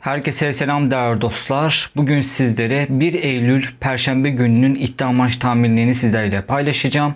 Herkese selam değerli dostlar. Bugün sizlere 1 Eylül Perşembe gününün iddia maç tahminlerini sizlerle paylaşacağım.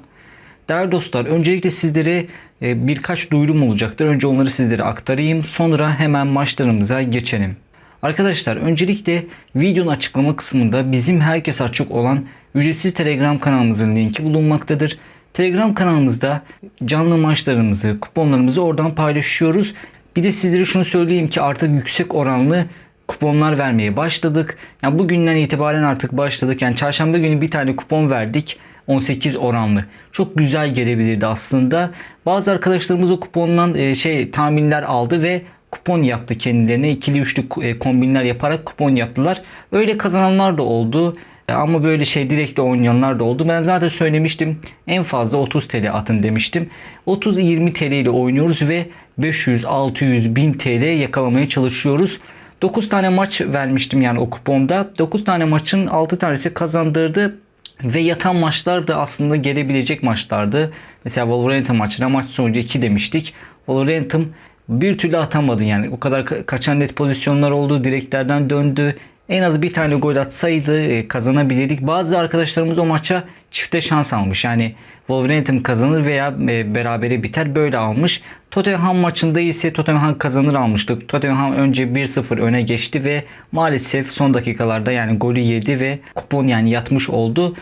Değerli dostlar öncelikle sizlere e, birkaç duyurum olacaktır. Önce onları sizlere aktarayım. Sonra hemen maçlarımıza geçelim. Arkadaşlar öncelikle videonun açıklama kısmında bizim herkes açık olan ücretsiz Telegram kanalımızın linki bulunmaktadır. Telegram kanalımızda canlı maçlarımızı, kuponlarımızı oradan paylaşıyoruz. Bir de sizlere şunu söyleyeyim ki artık yüksek oranlı kuponlar vermeye başladık. Yani bugünden itibaren artık başladık. Yani çarşamba günü bir tane kupon verdik. 18 oranlı. Çok güzel gelebilirdi aslında. Bazı arkadaşlarımız o kupondan e, şey tahminler aldı ve kupon yaptı kendilerine. ikili üçlü e, kombinler yaparak kupon yaptılar. Öyle kazananlar da oldu. E, Ama böyle şey direkt de oynayanlar da oldu. Ben zaten söylemiştim. En fazla 30 TL atın demiştim. 30-20 TL ile oynuyoruz ve 500, 600, 1000 TL yakalamaya çalışıyoruz. 9 tane maç vermiştim yani o kuponda. 9 tane maçın 6 tanesi kazandırdı. Ve yatan maçlar da aslında gelebilecek maçlardı. Mesela Wolverhampton maçına maç sonucu 2 demiştik. Wolverhampton bir türlü atamadı yani. O kadar ka- kaçan net pozisyonlar oldu. Direklerden döndü. En az bir tane gol atsaydı e, kazanabilirdik. Bazı arkadaşlarımız o maça çifte şans almış. Yani Wolverhampton kazanır veya e, berabere biter böyle almış. Tottenham maçında ise Tottenham kazanır almıştık. Tottenham önce 1-0 öne geçti ve maalesef son dakikalarda yani golü yedi ve kupon yani yatmış oldu.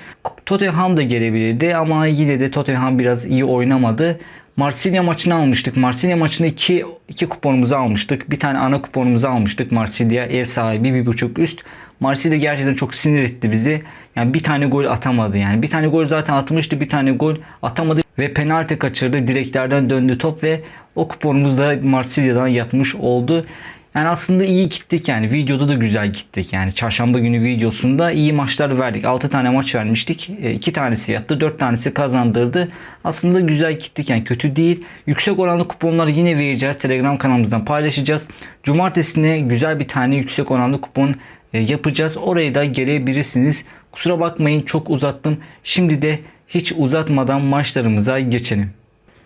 Tottenham da gelebilirdi ama yine de Tottenham biraz iyi oynamadı. Marsilya maçını almıştık. Marsilya maçında iki, iki kuponumuzu almıştık. Bir tane ana kuponumuzu almıştık. Marsilya ev sahibi bir buçuk üst. Marsilya gerçekten çok sinir etti bizi. Yani bir tane gol atamadı yani. Bir tane gol zaten atmıştı. Bir tane gol atamadı ve penaltı kaçırdı. Direklerden döndü top ve o kuponumuz da Marsilya'dan yatmış oldu. Yani aslında iyi gittik yani. Videoda da güzel gittik yani. Çarşamba günü videosunda iyi maçlar verdik. 6 tane maç vermiştik. 2 tanesi yattı. 4 tanesi kazandırdı. Aslında güzel gittik yani. Kötü değil. Yüksek oranlı kuponları yine vereceğiz. Telegram kanalımızdan paylaşacağız. Cumartesine güzel bir tane yüksek oranlı kupon e, yapacağız. Oraya da gelebilirsiniz. Kusura bakmayın çok uzattım. Şimdi de hiç uzatmadan maçlarımıza geçelim.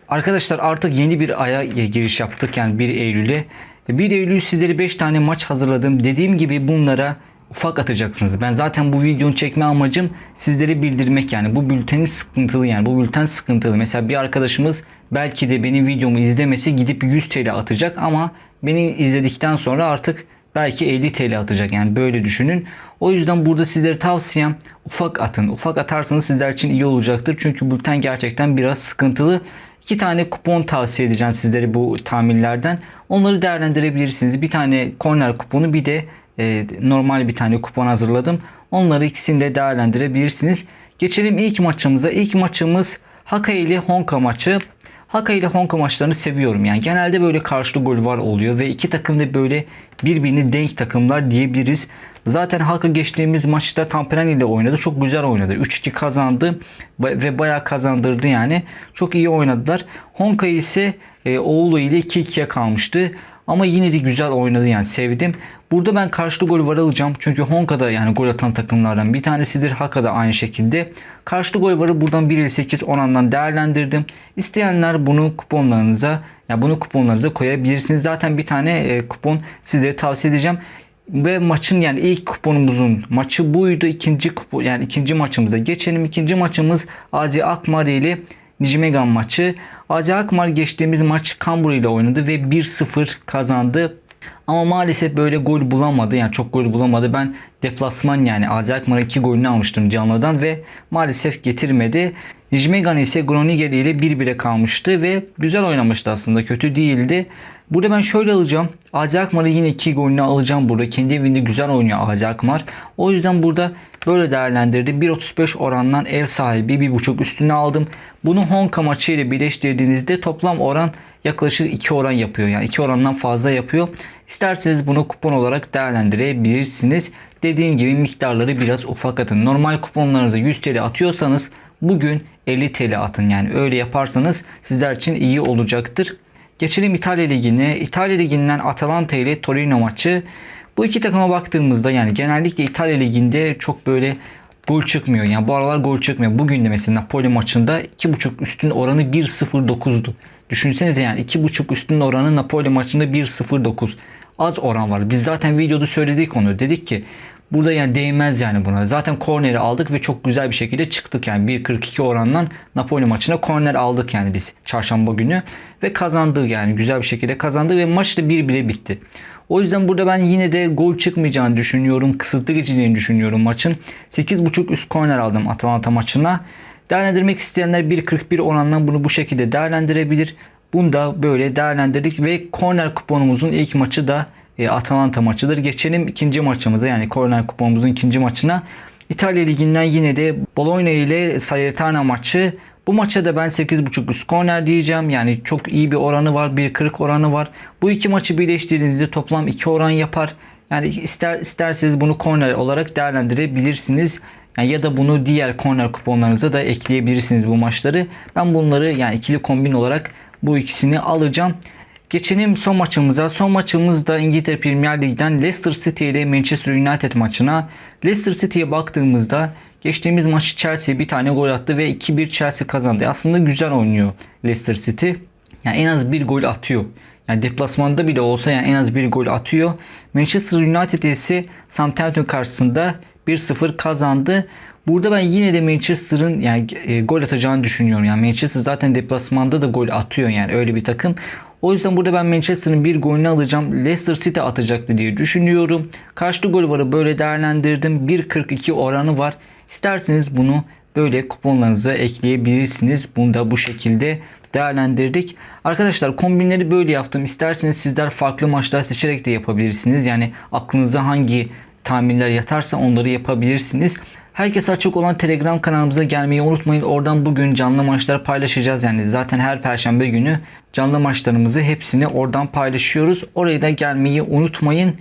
Arkadaşlar artık yeni bir aya giriş yaptık yani 1 Eylül'e. 1 Eylül sizlere 5 tane maç hazırladım. Dediğim gibi bunlara ufak atacaksınız. Ben zaten bu videonun çekme amacım sizleri bildirmek yani. Bu bültenin sıkıntılı yani. Bu bülten sıkıntılı. Mesela bir arkadaşımız belki de benim videomu izlemesi gidip 100 TL atacak ama beni izledikten sonra artık belki 50 TL atacak yani böyle düşünün. O yüzden burada sizlere tavsiyem ufak atın. Ufak atarsanız sizler için iyi olacaktır. Çünkü bülten gerçekten biraz sıkıntılı. İki tane kupon tavsiye edeceğim sizlere bu tahminlerden. Onları değerlendirebilirsiniz. Bir tane corner kuponu bir de e, normal bir tane kupon hazırladım. Onları ikisini de değerlendirebilirsiniz. Geçelim ilk maçımıza. İlk maçımız Haka ile Honka maçı. Haka ile Honka maçlarını seviyorum. Yani genelde böyle karşılığı gol var oluyor ve iki takım da böyle birbirini denk takımlar diyebiliriz. Zaten Haka geçtiğimiz maçta Tamperen ile oynadı. Çok güzel oynadı. 3-2 kazandı ve bayağı kazandırdı yani. Çok iyi oynadılar. Honka ise e, oğlu ile 2-2'ye kalmıştı. Ama yine de güzel oynadı yani sevdim. Burada ben karşılığı gol var alacağım. Çünkü Honka'da yani gol atan takımlardan bir tanesidir. Haka'da aynı şekilde. Karşılığı gol varı buradan 1 ile 8 orandan değerlendirdim. İsteyenler bunu kuponlarınıza ya yani bunu kuponlarınıza koyabilirsiniz. Zaten bir tane e, kupon sizlere tavsiye edeceğim. Ve maçın yani ilk kuponumuzun maçı buydu. İkinci kupon yani ikinci maçımıza geçelim. İkinci maçımız Azi Akmar ile Nijmegen maçı. Azi Akmar geçtiğimiz maç Kambur ile oynadı ve 1-0 kazandı. Ama maalesef böyle gol bulamadı. Yani çok gol bulamadı. Ben deplasman yani Azi Akmar'a 2 golünü almıştım canlıdan ve maalesef getirmedi. Nijmegen ise Groningen ile 1-1'e kalmıştı ve güzel oynamıştı aslında. Kötü değildi. Burada ben şöyle alacağım. Azi Akmar'ı yine 2 golünü alacağım burada. Kendi evinde güzel oynuyor Azi Akmar. O yüzden burada böyle değerlendirdim. 1.35 orandan ev sahibi 1.5 üstüne aldım. Bunu Honka maçı ile birleştirdiğinizde toplam oran yaklaşık 2 oran yapıyor. Yani 2 orandan fazla yapıyor. İsterseniz bunu kupon olarak değerlendirebilirsiniz. Dediğim gibi miktarları biraz ufak atın. Normal kuponlarınıza 100 TL atıyorsanız bugün 50 TL atın. Yani öyle yaparsanız sizler için iyi olacaktır. Geçelim İtalya Ligi'ne. İtalya Ligi'nden Atalanta ile Torino maçı. Bu iki takıma baktığımızda yani genellikle İtalya Ligi'nde çok böyle gol çıkmıyor. Yani bu aralar gol çıkmıyor. Bugün de mesela Napoli maçında 2.5 üstün oranı 1.09'du. Düşünsenize yani 2.5 üstün oranı Napoli maçında 1.09. az oran var. Biz zaten videoda söyledik onu. Dedik ki burada yani değmez yani buna. Zaten korneri aldık ve çok güzel bir şekilde çıktık yani 1.42 orandan Napoli maçına korner aldık yani biz çarşamba günü ve kazandık yani güzel bir şekilde kazandık ve maç da 1-1'e bitti. O yüzden burada ben yine de gol çıkmayacağını düşünüyorum. Kısıtlı geçeceğini düşünüyorum maçın. 8.5 üst korner aldım Atalanta maçına. Değerlendirmek isteyenler 1.41 orandan bunu bu şekilde değerlendirebilir. Bunu da böyle değerlendirdik ve korner kuponumuzun ilk maçı da e, Atalanta maçıdır. Geçelim ikinci maçımıza yani korner kuponumuzun ikinci maçına. İtalya Ligi'nden yine de Bologna ile Salernitana maçı. Bu maça da ben 8.5 üst korner diyeceğim. Yani çok iyi bir oranı var. 1.40 oranı var. Bu iki maçı birleştirdiğinizde toplam 2 oran yapar. Yani ister isterseniz bunu korner olarak değerlendirebilirsiniz. Yani ya da bunu diğer korner kuponlarınıza da ekleyebilirsiniz bu maçları. Ben bunları yani ikili kombin olarak bu ikisini alacağım. Geçelim son maçımıza. Son maçımız da İngiltere Premier Lig'den Leicester City ile Manchester United maçına. Leicester City'ye baktığımızda geçtiğimiz maç Chelsea bir tane gol attı ve 2-1 Chelsea kazandı. Aslında güzel oynuyor Leicester City. Yani en az bir gol atıyor. Yani deplasmanda bile olsa yani en az bir gol atıyor. Manchester United ise Southampton karşısında 1-0 kazandı. Burada ben yine de Manchester'ın yani e, gol atacağını düşünüyorum. Yani Manchester zaten deplasmanda da gol atıyor yani öyle bir takım. O yüzden burada ben Manchester'ın bir golünü alacağım. Leicester City atacaktı diye düşünüyorum. Karşılığı gol varı böyle değerlendirdim. 1.42 oranı var. İsterseniz bunu böyle kuponlarınıza ekleyebilirsiniz. Bunu da bu şekilde değerlendirdik. Arkadaşlar kombinleri böyle yaptım. İsterseniz sizler farklı maçlar seçerek de yapabilirsiniz. Yani aklınıza hangi tahminler yatarsa onları yapabilirsiniz. Herkes açık olan Telegram kanalımıza gelmeyi unutmayın. Oradan bugün canlı maçlar paylaşacağız. Yani zaten her perşembe günü canlı maçlarımızı hepsini oradan paylaşıyoruz. Oraya da gelmeyi unutmayın.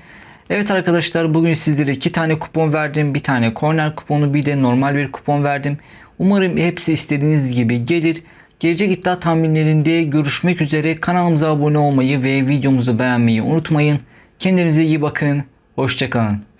Evet arkadaşlar bugün sizlere iki tane kupon verdim. Bir tane corner kuponu bir de normal bir kupon verdim. Umarım hepsi istediğiniz gibi gelir. Gelecek iddia tahminlerinde görüşmek üzere. Kanalımıza abone olmayı ve videomuzu beğenmeyi unutmayın. Kendinize iyi bakın. Hoşçakalın.